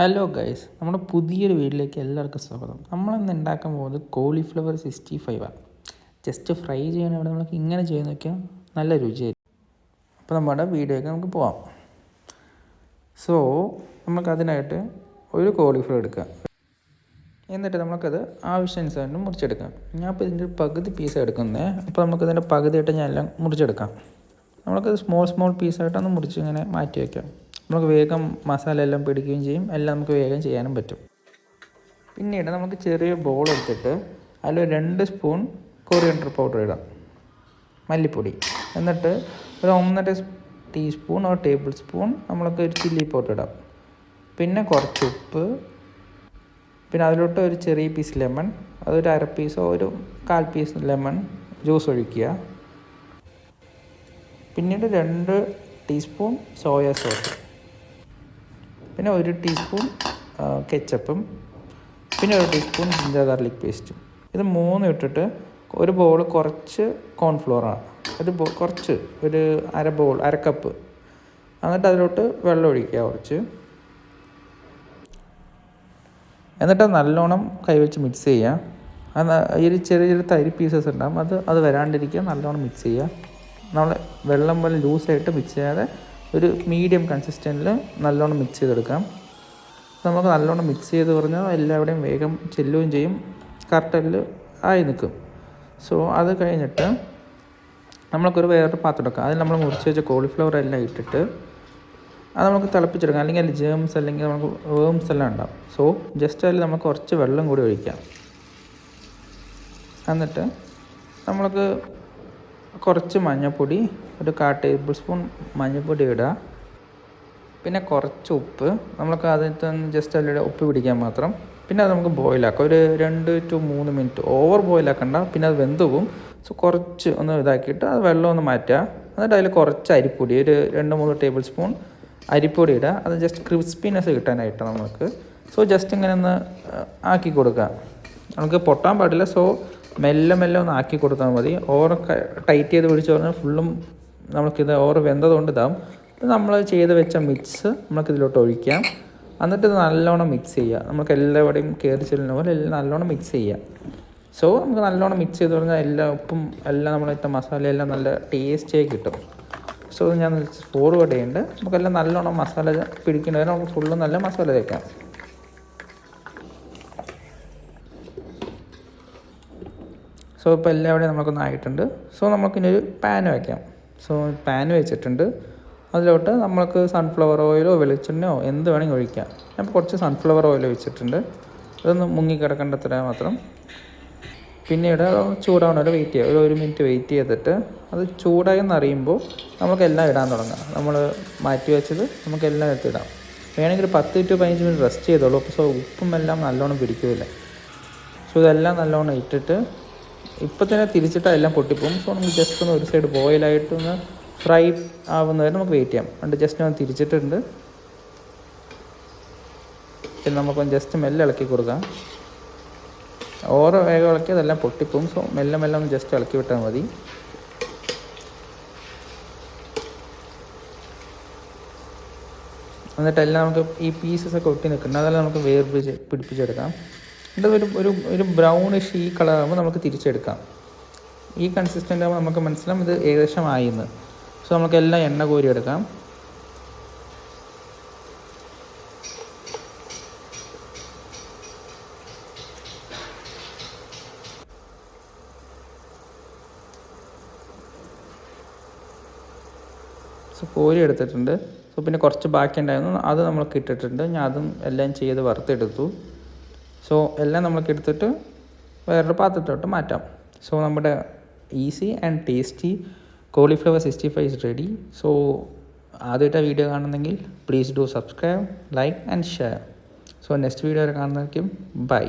Hello guys നമ്മുടെ പുതിയൊരു വീട്ടിലേക്ക് എല്ലാവർക്കും സ്വാഗതം. നമ്മളിന്ന് ഉണ്ടാക്കാൻ പോകുന്നത് കോളിഫ്ലവർ സിക്സ്റ്റി ഫൈവ് ആണ്. ജസ്റ്റ് ഫ്രൈ ചെയ്യാൻ ഇവിടെ നമുക്ക് ഇങ്ങനെ ചെയ്ത് നോക്കിയാൽ നല്ല രുചിയായിരിക്കും. അപ്പോൾ നമ്മുടെ വീഡിയോയ്ക്ക് നമുക്ക് പോവാം. സോ നമുക്കതിനായിട്ട് ഒരു കോളിഫ്ലവർ എടുക്കാം. എന്നിട്ട് നമുക്കത് ആവശ്യാനുസരണം മുറിച്ചെടുക്കാം. ഞാൻ ഇപ്പോൾ ഇതിന്റെ പകുതി പീസ് എടുക്കുന്നത് അപ്പോൾ നമുക്കിതിന്റെ പകുതിയായിട്ട് ഞാൻ എല്ലാം മുറിച്ചെടുക്കാം. നമുക്കത് സ്മോൾ സ്മോൾ പീസായിട്ടൊന്ന് മുറിച്ച് ഇങ്ങനെ മാറ്റി വയ്ക്കാം. നമുക്ക് വേഗം മസാല എല്ലാം പിടിക്കുകയും ചെയ്യും. എല്ലാം നമുക്ക് വേഗം ചെയ്യാനും പറ്റും. പിന്നീട് നമുക്ക് ചെറിയ ബോൾ എടുത്തിട്ട് അതിൽ രണ്ട് സ്പൂൺ കൊറിയണ്ടർ പൗഡർ ഇടാം. മല്ലിപ്പൊടി. എന്നിട്ട് ഒരു ഒന്നര ടീസ്പൂൺ ഒരു ടേബിൾ സ്പൂൺ നമ്മൾക്ക് ഒരു ചില്ലി പൗഡർ ഇടാം. പിന്നെ കുറച്ച് ഉപ്പ്. പിന്നെ അതിലോട്ട് ഒരു ചെറിയ പീസ് ലെമൺ അതൊരു അര പീസോ ഒരു കാൽ പീസ് ലെമൺ ജ്യൂസ് ഒഴിക്കുക. പിന്നീട് രണ്ട് ടീസ്പൂൺ സോയ സോസ് പിന്നെ ഒരു ടീസ്പൂൺ കെച്ചപ്പും പിന്നെ ഒരു ടീസ്പൂൺ ജിഞ്ചർ ഗാർലിക് പേസ്റ്റും ഇത് മൂന്ന് ഇട്ടിട്ട് ഒരു ബൗൾ കുറച്ച് കോൺഫ്ലോറാണ് ബോ കുറച്ച് ഒരു അര ബൗൾ അര കപ്പ് എന്നിട്ട് അതിലോട്ട് വെള്ളം ഒഴിക്കുക കുറച്ച്. എന്നിട്ട് നല്ലോണം കൈവച്ച് മിക്സ് ചെയ്യുക. അത് ഈ ചെറിയ ചെറിയ തരി പീസസ് ഉണ്ടാകും അത് അത് വരാണ്ടിരിക്കുക. നല്ലോണം മിക്സ് ചെയ്യുക. നമ്മൾ വെള്ളം പോലെ ലൂസായിട്ട് മിക്സ് ചെയ്യാതെ ഒരു മീഡിയം കൺസിസ്റ്റന്റിൽ നല്ലോണം മിക്സ് ചെയ്തെടുക്കാം. നമുക്ക് നല്ലോണം മിക്സ് ചെയ്ത് പറഞ്ഞാൽ എല്ലാവിടെയും വേഗം ചെല്ലുകയും ചെയ്യും. കറക്റ്റിൽ ആയി നിൽക്കും. സോ അത് കഴിഞ്ഞിട്ട് നമ്മൾക്കൊരു വേറൊരു പാത്രം എടുക്കാം. അതിൽ നമ്മൾ മുറിച്ച് വെച്ച കോളിഫ്ലവർ എല്ലാം ഇട്ടിട്ട് അത് നമുക്ക് തിളപ്പിച്ചെടുക്കാം. അല്ലെങ്കിൽ അതിൽ ജേംസ് അല്ലെങ്കിൽ നമുക്ക് വേംസ് എല്ലാം ഉണ്ടാവും. സോ ജസ്റ്റ് അതിൽ നമുക്ക് കുറച്ച് വെള്ളം കൂടി ഒഴിക്കാം. എന്നിട്ട് നമ്മൾക്ക് കുറച്ച് മഞ്ഞൾപ്പൊടി ഒരു കാ ടേബിൾ സ്പൂൺ മഞ്ഞൾപ്പൊടി ഇടുക പിന്നെ കുറച്ച് ഉപ്പ്. നമുക്ക് അതിനകത്ത് ജസ്റ്റ് അതിലൂടെ ഉപ്പ് പിടിക്കാൻ മാത്രം. പിന്നെ അത് നമുക്ക് ബോയിലാക്കാം ഒരു രണ്ട് ടു മൂന്ന് മിനിറ്റ് ഓവർ ബോയിലാക്കണ്ട പിന്നെ അത് വെന്ത് പോകും സോ കുറച്ച് ഒന്ന് ഇതാക്കിയിട്ട് അത് വെള്ളം ഒന്ന് മാറ്റുക. എന്നിട്ട് അതിൽ കുറച്ച് അരിപ്പൊടി ഒരു രണ്ട് മൂന്ന് ടേബിൾ സ്പൂൺ അരിപ്പൊടി ഇടുക അത് ജസ്റ്റ് ക്രിസ്പിനെസ് കിട്ടാനായിട്ട് നമുക്ക് സോ ജസ്റ്റ് ഇങ്ങനെ ഒന്ന് ആക്കി കൊടുക്കുക. നമുക്ക് പൊട്ടാൻ പാടില്ല. സോ മെല്ലെ മെല്ലെ ഒന്ന് ആക്കി കൊടുത്താൽ മതി. ഓവർ ടൈറ്റ് ചെയ്ത് പിടിച്ച് പറഞ്ഞാൽ ഫുള്ളും നമുക്കിത് ഓവർ വെന്തതുകൊണ്ട് ഇതാവും. നമ്മൾ ചെയ്ത് വെച്ച മിക്സ് നമുക്കിതിലോട്ട് ഒഴിക്കാം. എന്നിട്ട് ഇത് നല്ലോണം മിക്സ് ചെയ്യുക. നമുക്ക് എല്ലാവരുടെയും കയറി ചെല്ലുന്ന പോലെ എല്ലാം നല്ലോണം മിക്സ് ചെയ്യുക. സോ നമുക്ക് നല്ലോണം മിക്സ് ചെയ്ത് പറഞ്ഞാൽ എല്ലാ ഉപ്പും എല്ലാം നമ്മളിട്ട മസാലയെല്ലാം നല്ല ടേസ്റ്റായി കിട്ടും. സോ ഞാൻ ഫോർവേഡ് ചെയ്യുന്നുണ്ട് നമുക്കെല്ലാം നല്ലോണം മസാല പിടിക്കേണ്ടതിന് നമുക്ക് ഫുള്ളും നല്ല മസാല തേക്കാം. സോ ഇപ്പോൾ എല്ലാവിടെയും നമുക്കൊന്ന് ആയിട്ടുണ്ട്. സോ നമുക്കിനൊരു പാൻ വയ്ക്കാം സോ പാൻ വെച്ചിട്ടുണ്ട്. അതിലോട്ട് നമ്മൾക്ക് സൺഫ്ലവർ ഓയിലോ വെളിച്ചെണ്ണയോ എന്ത് വേണമെങ്കിൽ ഒഴിക്കാം. ഞാൻ കുറച്ച് സൺഫ്ലവർ ഓയിൽ വെച്ചിട്ടുണ്ട്. അതൊന്ന് മുങ്ങി കിടക്കേണ്ടത്ര മാത്രം. പിന്നീട് ചൂടാവണ വെയിറ്റ് ചെയ്യുക. ഒരു ഒരു മിനിറ്റ് വെയിറ്റ് ചെയ്തിട്ട് അത് ചൂടായി എന്നറിയുമ്പോൾ നമുക്കെല്ലാം ഇടാൻ തുടങ്ങാം. നമ്മൾ മാറ്റി വെച്ചത് നമുക്കെല്ലാം എടുത്തിടാം വേണമെങ്കിൽ ഒരു പത്ത് ടു പതിനഞ്ച് മിനിറ്റ് റെസ്റ്റ് ചെയ്തോളൂ. സോ ഉപ്പും എല്ലാം നല്ലോണം പിടിക്കില്ല സോ ഇതെല്ലാം നല്ലോണം ഇട്ടിട്ട് ഇപ്പം തന്നെ തിരിച്ചിട്ട് എല്ലാം പൊട്ടിപ്പോകും. സോ നമുക്ക് ജസ്റ്റ് ഒന്ന് ഒരു സൈഡ് ബോയിലായിട്ട് ഒന്ന് ഫ്രൈ ആവുന്നവരെ നമുക്ക് വെയിറ്റ് ചെയ്യാം. അതുകൊണ്ട് ജസ്റ്റ് ഒന്ന് തിരിച്ചിട്ടുണ്ട്. പിന്നെ നമുക്കൊന്ന് ജസ്റ്റ് മെല്ലെ ഇളക്കി കൊടുക്കാം. ഓരോ വേഗം ഇളക്കി അതെല്ലാം പൊട്ടിപ്പോകും. സോ മെല്ലെ മെല്ലെ ഒന്ന് ജസ്റ്റ് ഇളക്കി വിട്ടാൽ മതി. എന്നിട്ടെല്ലാം നമുക്ക് ഈ പീസസ് ഒക്കെ ഒട്ടി നിൽക്കുന്നുണ്ട് അതെല്ലാം നമുക്ക് വേർപിടിച്ച് പിടിപ്പിച്ചെടുക്കാം. എന്നിട്ട് ഒരു ഒരു ഒരു ബ്രൗണിഷ് ഈ കളർ ആകുമ്പോൾ നമുക്ക് തിരിച്ചെടുക്കാം. ഈ കൺസിസ്റ്റന്റ് ആകുമ്പോൾ നമുക്ക് മനസ്സിലാവും ഇത് ഏകദേശം ആയിന്ന്. സോ നമുക്ക് എല്ലാം എണ്ണ കോരി എടുക്കാം സോ കോരി എടുത്തിട്ടുണ്ട് സോ പിന്നെ കുറച്ച് ബാക്കി ഉണ്ടായിരുന്നു അത് നമ്മൾക്ക് ഇട്ടിട്ടുണ്ട്. ഞാൻ അതും എല്ലാം ചെയ്ത് വറുത്തെടുത്തു. സോ എല്ലാം നമ്മൾക്ക് എടുത്തിട്ട് വേറൊരു പാത്രത്തിലോട്ട് മാറ്റാം. സോ നമ്മുടെ easy and tasty cauliflower sixty five is ready so ആദ്യമായിട്ട് വീഡിയോ കാണുന്നെങ്കിൽ please do subscribe like and share so next video വരെ കാണുന്നതായിരിക്കും ബൈ